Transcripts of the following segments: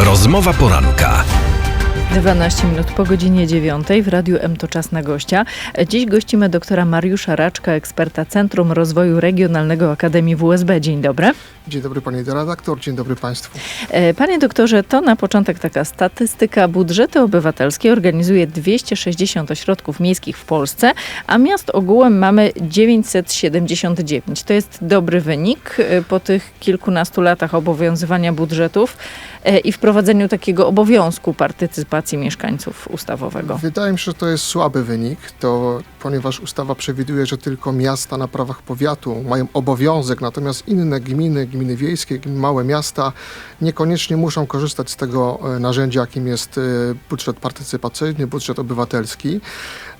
Rozmowa poranka. 12 minut po godzinie 9 w Radiu M to czas na gościa. Dziś gościmy doktora Mariusza Raczka, eksperta Centrum Rozwoju Regionalnego Akademii WSB. Dzień dobry. Dzień dobry panie redaktor, dzień dobry państwu. E, Panie doktorze, to na początek taka statystyka. Budżety obywatelskie organizuje 260 ośrodków miejskich w Polsce, a miast ogółem mamy 979. To jest dobry wynik e, po tych kilkunastu latach obowiązywania budżetów e, i wprowadzeniu takiego obowiązku partycypacji mieszkańców ustawowego. Wydaje mi się, że to jest słaby wynik, to, ponieważ ustawa przewiduje, że tylko miasta na prawach powiatu mają obowiązek, natomiast inne gminy, gminy wiejskie, małe miasta niekoniecznie muszą korzystać z tego e, narzędzia, jakim jest e, budżet partycypacyjny, budżet obywatelski.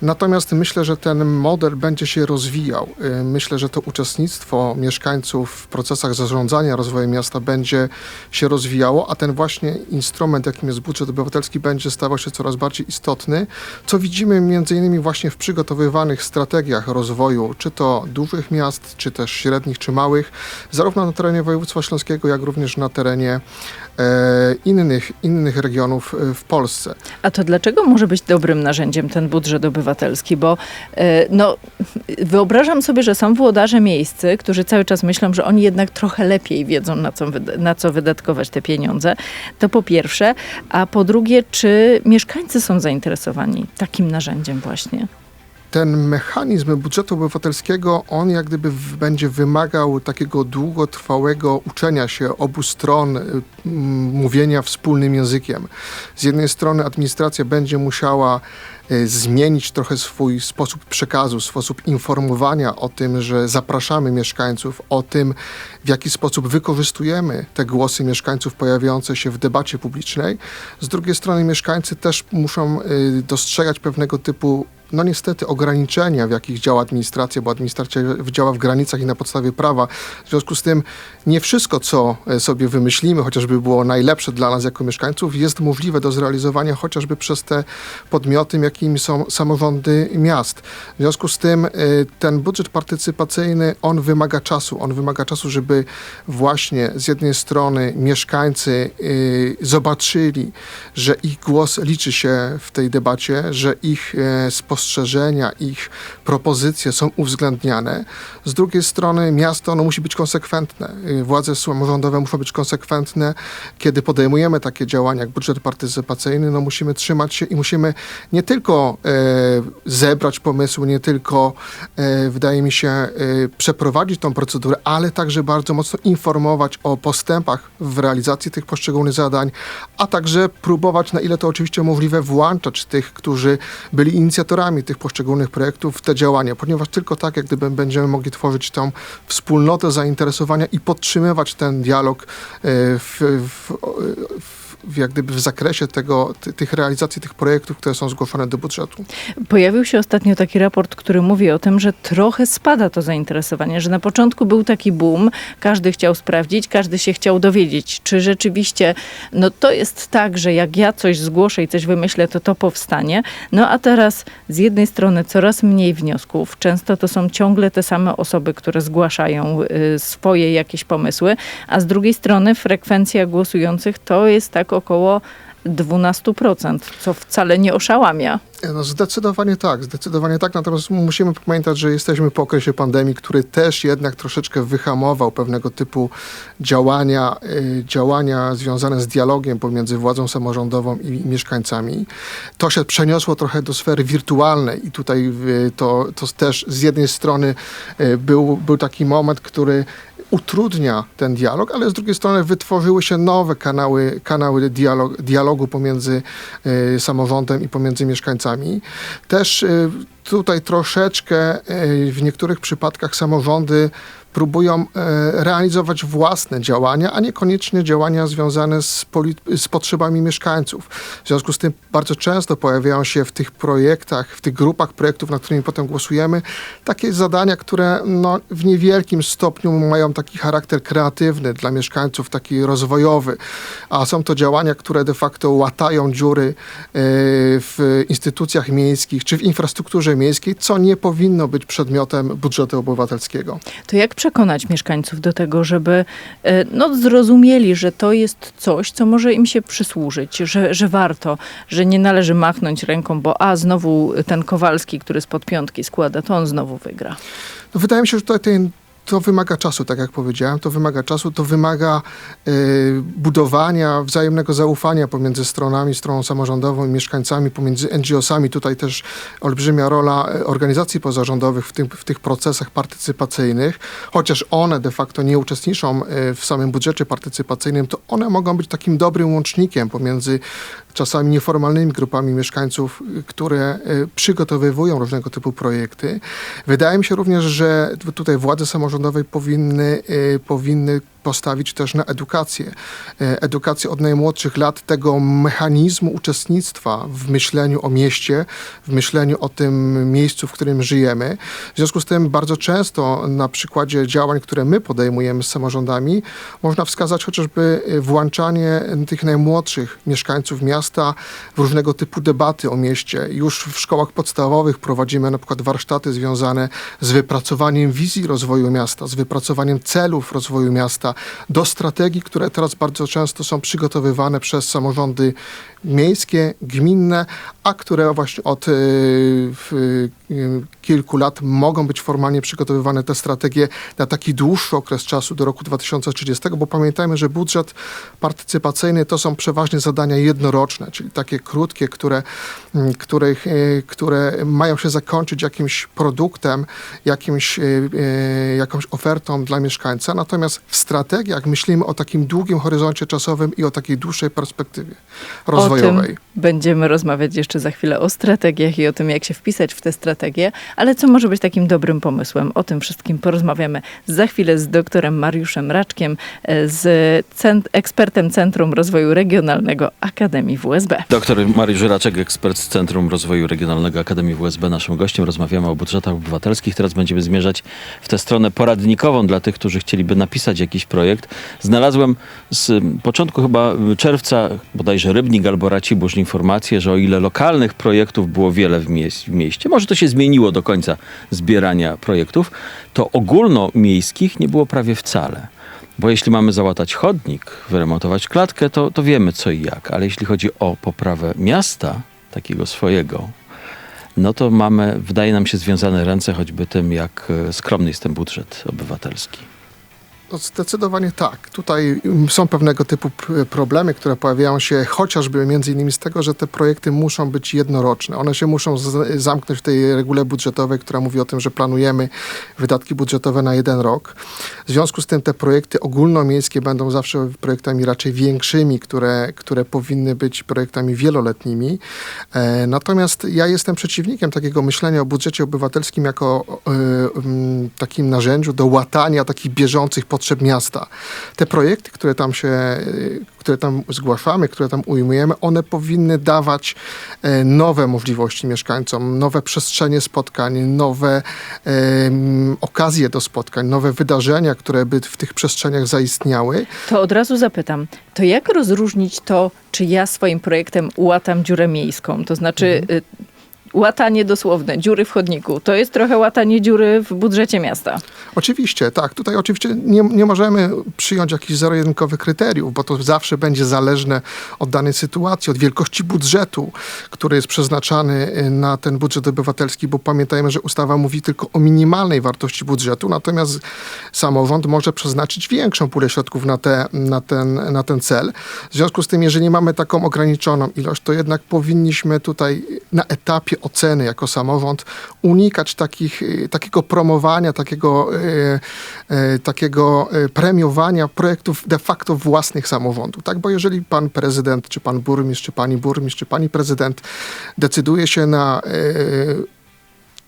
Natomiast myślę, że ten model będzie się rozwijał. E, Myślę, że to uczestnictwo mieszkańców w procesach zarządzania rozwojem miasta będzie się rozwijało, a ten właśnie instrument, jakim jest budżet obywatelski, będzie stawał się coraz bardziej istotny, co widzimy innymi właśnie w przygotowywanych strategiach rozwoju, czy to dużych miast, czy też średnich, czy małych, zarówno na terenie województwa śląskiego, jak również na terenie e, innych, innych regionów e, w Polsce. A to dlaczego może być dobrym narzędziem ten budżet obywatelski? Bo e, no, wyobrażam sobie, że są włodarze miejscy, którzy cały czas myślą, że oni jednak trochę lepiej wiedzą, na co, na co wydatkować te pieniądze. To po pierwsze. A po drugie, czy mieszkańcy są zainteresowani takim narzędziem właśnie? Ten mechanizm budżetu obywatelskiego, on jak gdyby będzie wymagał takiego długotrwałego uczenia się obu stron, y, mówienia wspólnym językiem. Z jednej strony administracja będzie musiała y, zmienić trochę swój sposób przekazu, sposób informowania o tym, że zapraszamy mieszkańców, o tym, w jaki sposób wykorzystujemy te głosy mieszkańców pojawiające się w debacie publicznej. Z drugiej strony mieszkańcy też muszą y, dostrzegać pewnego typu no niestety ograniczenia, w jakich działa administracja, bo administracja działa w granicach i na podstawie prawa. W związku z tym nie wszystko, co e, sobie wymyślimy, chociażby było najlepsze dla nas jako mieszkańców, jest możliwe do zrealizowania chociażby przez te podmioty, jakimi są samorządy miast. W związku z tym e, ten budżet partycypacyjny, on wymaga czasu. On wymaga czasu, żeby właśnie z jednej strony mieszkańcy e, zobaczyli, że ich głos liczy się w tej debacie, że ich e, spostrzeżenia, ich propozycje są uwzględniane. Z drugiej strony miasto no, musi być konsekwentne. Y, Władze samorządowe muszą być konsekwentne. Kiedy podejmujemy takie działania jak budżet partycypacyjny, no musimy trzymać się i musimy nie tylko e, zebrać pomysły, nie tylko, e, wydaje mi się, e, przeprowadzić tą procedurę, ale także bardzo mocno informować o postępach w realizacji tych poszczególnych zadań, a także próbować, na ile to oczywiście możliwe, włączać tych, którzy byli inicjatorami tych poszczególnych projektów w te działania, ponieważ tylko tak, jak gdyby będziemy mogli tworzyć tą wspólnotę zainteresowania i podtrzymywać ten dialog e, w, w, w, w, jak gdyby w zakresie tego, ty, tych realizacji tych projektów, które są zgłoszone do budżetu. Pojawił się ostatnio taki raport, który mówi o tym, że trochę spada to zainteresowanie, że na początku był taki boom, każdy chciał sprawdzić, każdy się chciał dowiedzieć, czy rzeczywiście no to jest tak, że jak ja coś zgłoszę i coś wymyślę, to to powstanie. No a teraz z jednej strony coraz mniej wniosków, często to są ciągle te same osoby, które zgłaszają y, swoje jakieś pomysły, a z drugiej strony frekwencja głosujących to jest tak około 12%, co wcale nie oszałamia. No zdecydowanie tak, zdecydowanie tak. Natomiast musimy pamiętać, że jesteśmy po okresie pandemii, który też jednak troszeczkę wyhamował pewnego typu działania, y, działania związane z dialogiem pomiędzy władzą samorządową i, mieszkańcami. To się przeniosło trochę do sfery wirtualnej i tutaj y, to, to też z jednej strony był, był taki moment, który utrudnia ten dialog, ale z drugiej strony wytworzyły się nowe kanały, kanały dialog, dialogu pomiędzy y, samorządem i pomiędzy mieszkańcami. Też y, tutaj troszeczkę y, w niektórych przypadkach samorządy próbują e, realizować własne działania, a niekoniecznie działania związane z, z potrzebami mieszkańców. W związku z tym bardzo często pojawiają się w tych projektach, w tych grupach projektów, nad którymi potem głosujemy, takie zadania, które no, w niewielkim stopniu mają taki charakter kreatywny dla mieszkańców, taki rozwojowy, a są to działania, które de facto łatają dziury e, w instytucjach miejskich czy w infrastrukturze miejskiej, co nie powinno być przedmiotem budżetu obywatelskiego. To jak przekonać mieszkańców do tego, żeby e, no, zrozumieli, że to jest coś, co może im się przysłużyć, że, że warto, że nie należy machnąć ręką, bo a znowu ten Kowalski, który spod piątki składa, to on znowu wygra. No wydaje mi się, że tutaj ten, to wymaga czasu, tak jak powiedziałem, to wymaga czasu, to wymaga e, budowania wzajemnego zaufania pomiędzy stronami, stroną samorządową i mieszkańcami, pomiędzy NGO-sami. Tutaj też olbrzymia rola e, organizacji pozarządowych w, tym, w tych procesach partycypacyjnych, chociaż one de facto nie uczestniczą e, w samym budżecie partycypacyjnym, to one mogą być takim dobrym łącznikiem pomiędzy czasami nieformalnymi grupami mieszkańców, które y, przygotowywują różnego typu projekty. Wydaje mi się również, że tutaj władze samorządowe powinny, y, powinny postawić też na edukację. E, Edukację od najmłodszych lat tego mechanizmu uczestnictwa w myśleniu o mieście, w myśleniu o tym miejscu, w którym żyjemy. W związku z tym bardzo często na przykładzie działań, które my podejmujemy z samorządami, można wskazać chociażby e, włączanie tych najmłodszych mieszkańców miasta w różnego typu debaty o mieście. Już w szkołach podstawowych prowadzimy na przykład warsztaty związane z wypracowaniem wizji rozwoju miasta, z wypracowaniem celów rozwoju miasta, do strategii, które teraz bardzo często są przygotowywane przez samorządy miejskie, gminne, a które właśnie od y, w, y, kilku lat mogą być formalnie przygotowywane te strategie na taki dłuższy okres czasu do roku 2030, bo pamiętajmy, że budżet partycypacyjny to są przeważnie zadania jednoroczne, czyli takie krótkie, które, mm, których, y, które mają się zakończyć jakimś produktem, jakimś, y, y, jakąś ofertą dla mieszkańca. Natomiast w strategiach myślimy o takim długim horyzoncie czasowym i o takiej dłuższej perspektywie rozwojowej. Będziemy rozmawiać jeszcze za chwilę o strategiach i o tym, jak się wpisać w te strategie, ale co może być takim dobrym pomysłem? O tym wszystkim porozmawiamy za chwilę z doktorem Mariuszem Raczkiem, e, z cent- ekspertem Centrum Rozwoju Regionalnego Akademii WSB. Doktor Mariusz Raczek, ekspert z Centrum Rozwoju Regionalnego Akademii WSB, naszym gościem. Rozmawiamy o budżetach obywatelskich. Teraz będziemy zmierzać w tę stronę poradnikową dla tych, którzy chcieliby napisać jakiś projekt. Znalazłem z początku chyba czerwca bodajże Rybnik albo Racibórz informację, że o ile lokalnych projektów było wiele w, mieś- w mieście, może to się zmieniło do końca zbierania projektów, to ogólnomiejskich nie było prawie wcale. Bo jeśli mamy załatać chodnik, wyremontować klatkę, to, to wiemy co i jak. Ale jeśli chodzi o poprawę miasta, takiego swojego, no to mamy, wydaje nam się, związane ręce choćby tym, jak e, skromny jest ten budżet obywatelski. No zdecydowanie tak. Tutaj są pewnego typu problemy, które pojawiają się chociażby między innymi z tego, że te projekty muszą być jednoroczne. One się muszą zamknąć w tej regule budżetowej, która mówi o tym, że planujemy wydatki budżetowe na jeden rok. W związku z tym te projekty ogólnomiejskie będą zawsze projektami raczej większymi, które, które powinny być projektami wieloletnimi. E, natomiast ja jestem przeciwnikiem takiego myślenia o budżecie obywatelskim jako e, takim narzędziu do łatania takich bieżących potrzeb miasta. Te projekty, które tam się, e, które tam zgłaszamy, które tam ujmujemy, one powinny dawać e, nowe możliwości mieszkańcom, nowe przestrzenie spotkań, nowe okazje do spotkań, nowe wydarzenia, które by w tych przestrzeniach zaistniały. To od razu zapytam, to jak rozróżnić to, czy ja swoim projektem ułatam dziurę miejską? To znaczy y, łatanie dosłowne, dziury w chodniku. To jest trochę łatanie dziury w budżecie miasta. Oczywiście, tak. Tutaj oczywiście nie, nie możemy przyjąć jakichś zero-jedynkowych kryteriów, bo to zawsze będzie zależne od danej sytuacji, od wielkości budżetu, który jest przeznaczany y, na ten budżet obywatelski, bo pamiętajmy, że ustawa mówi tylko o minimalnej wartości budżetu, natomiast samorząd może przeznaczyć większą pulę środków na, te, na, ten, na ten cel. W związku z tym, jeżeli mamy taką ograniczoną ilość, to jednak powinniśmy tutaj na etapie oceny jako samorząd unikać takich, y, takiego promowania, takiego, y, y, takiego premiowania projektów de facto własnych samorządów. Tak? Bo jeżeli pan prezydent, czy pan burmistrz, czy pani burmistrz, czy pani prezydent decyduje się na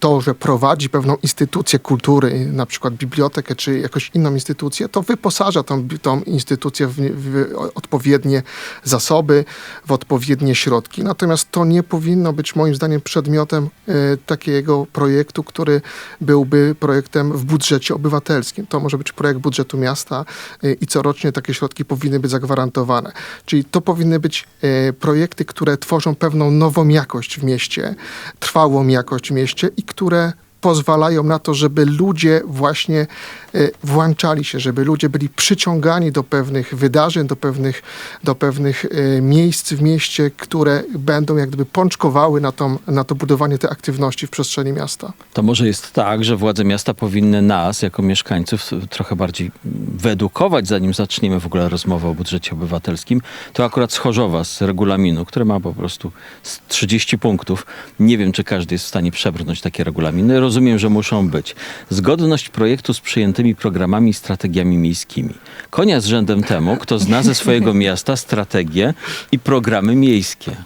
to, że prowadzi pewną instytucję kultury, na przykład bibliotekę czy jakąś inną instytucję, to wyposaża tą, tą instytucję w, w odpowiednie zasoby, w odpowiednie środki. Natomiast to nie powinno być moim zdaniem przedmiotem e, takiego projektu, który byłby projektem w budżecie obywatelskim. To może być projekt budżetu miasta e, i corocznie takie środki powinny być zagwarantowane. Czyli to powinny być e, projekty, które tworzą pewną nową jakość w mieście, trwałą jakość w mieście i które pozwalają na to, żeby ludzie właśnie e, włączali się, żeby ludzie byli przyciągani do pewnych wydarzeń, do pewnych, do pewnych e, miejsc w mieście, które będą jak gdyby pączkowały na, tą, na to budowanie tej aktywności w przestrzeni miasta. To może jest tak, że władze miasta powinny nas, jako mieszkańców, trochę bardziej wyedukować, zanim zaczniemy w ogóle rozmowę o budżecie obywatelskim. To akurat z Chorzowa, z regulaminu, który ma po prostu z 30 punktów. Nie wiem, czy każdy jest w stanie przebrnąć takie regulaminy. Rozumiem, że muszą być. Zgodność projektu z przyjętymi programami i strategiami miejskimi. Konia z rzędem temu, kto zna ze swojego miasta strategie i programy miejskie.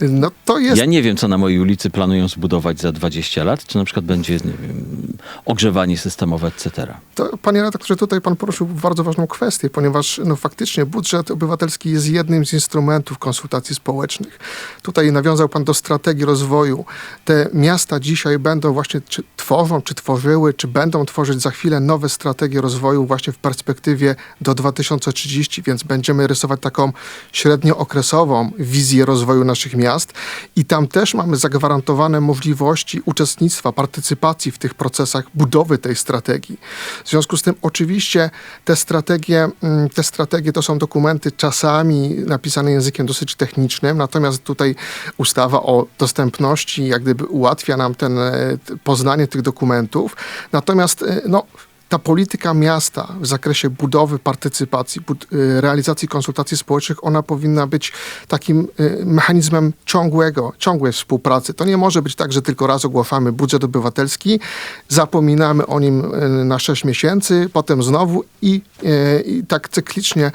No to jest Ja nie wiem, co na mojej ulicy planują zbudować za 20 lat, czy na przykład będzie wiem, ogrzewanie systemowe, etc. To, panie redaktorze, tutaj pan poruszył bardzo ważną kwestię, ponieważ no, faktycznie budżet obywatelski jest jednym z instrumentów konsultacji społecznych. Tutaj nawiązał pan do strategii rozwoju. Te miasta dzisiaj będą właśnie, czy tworzą, czy tworzyły, czy będą tworzyć za chwilę nowe strategie rozwoju właśnie w perspektywie do 2030, więc będziemy rysować taką średniookresową wizję rozwoju naszych miast i tam też mamy zagwarantowane możliwości uczestnictwa, partycypacji w tych procesach budowy tej strategii. W związku z tym oczywiście te strategie, mm, te strategie to są dokumenty czasami napisane językiem dosyć technicznym, natomiast tutaj ustawa o dostępności jak gdyby ułatwia nam ten, e, poznanie tych dokumentów. Natomiast e, no, ta polityka miasta w zakresie budowy, partycypacji, bud- y, realizacji konsultacji społecznych, ona powinna być takim y, mechanizmem ciągłego, ciągłej współpracy. To nie może być tak, że tylko raz ogłaszamy budżet obywatelski, zapominamy o nim y, na 6 miesięcy, potem znowu i, i tak cyklicznie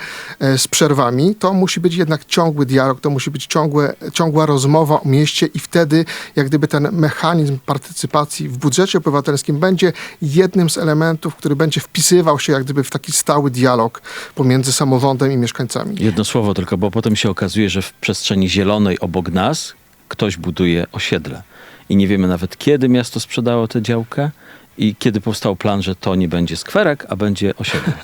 z przerwami. To musi być jednak ciągły dialog, to musi być ciągłe, ciągła rozmowa o mieście i wtedy jak gdyby ten mechanizm partycypacji w budżecie obywatelskim będzie jednym z elementów, który będzie wpisywał się jak gdyby w taki stały dialog pomiędzy samorządem i mieszkańcami. Jedno słowo tylko, bo potem się okazuje, że w przestrzeni zielonej obok nas ktoś buduje osiedle. I nie wiemy nawet, kiedy miasto sprzedało tę działkę i kiedy powstał plan, że to nie będzie skwerek, a będzie osiedle.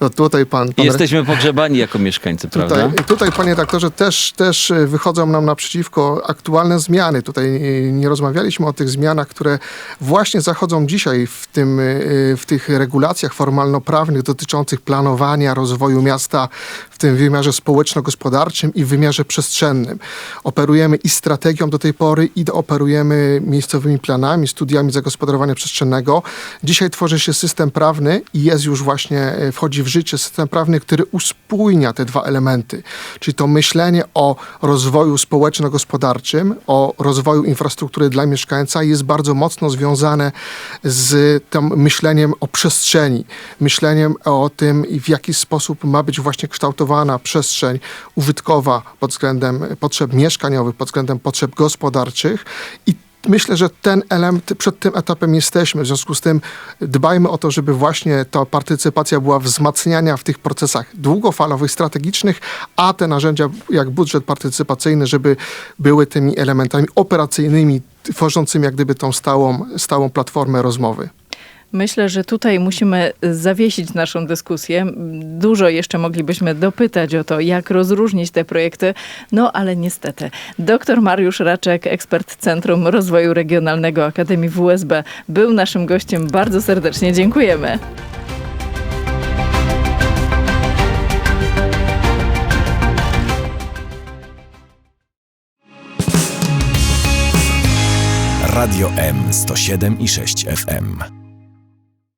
No tutaj pan, pan jesteśmy pogrzebani jako mieszkańcy, prawda? Tutaj, tutaj, panie redaktorze, też, też y, wychodzą nam naprzeciwko aktualne zmiany. Tutaj y, nie rozmawialiśmy o tych zmianach, które właśnie zachodzą dzisiaj w, tym, y, w tych regulacjach formalno-prawnych dotyczących planowania rozwoju miasta w tym wymiarze społeczno-gospodarczym i wymiarze przestrzennym. Operujemy i strategią do tej pory, i operujemy miejscowymi planami, studiami zagospodarowania przestrzennego. Dzisiaj tworzy się system prawny i jest już właśnie, e, wchodzi w życie system prawny, który uspójnia te dwa elementy. Czyli to myślenie o rozwoju społeczno-gospodarczym, o rozwoju infrastruktury dla mieszkańca jest bardzo mocno związane z tym myśleniem o przestrzeni, myśleniem o tym, w jaki sposób ma być właśnie kształtowana przestrzeń użytkowa pod względem potrzeb mieszkaniowych, pod względem potrzeb gospodarczych i Myślę, że ten element, przed tym etapem jesteśmy. W związku z tym dbajmy o to, żeby właśnie ta partycypacja była wzmacniania w tych procesach długofalowych, strategicznych, a te narzędzia jak budżet partycypacyjny, żeby były tymi elementami operacyjnymi, tworzącymi jak gdyby tą stałą, stałą platformę rozmowy. Myślę, że tutaj musimy zawiesić naszą dyskusję. Dużo jeszcze moglibyśmy dopytać o to, jak rozróżnić te projekty, no ale niestety. Dr Mariusz Raczek, ekspert Centrum Rozwoju Regionalnego Akademii WSB, był naszym gościem. Bardzo serdecznie dziękujemy. Radio M 107 i 6 FM.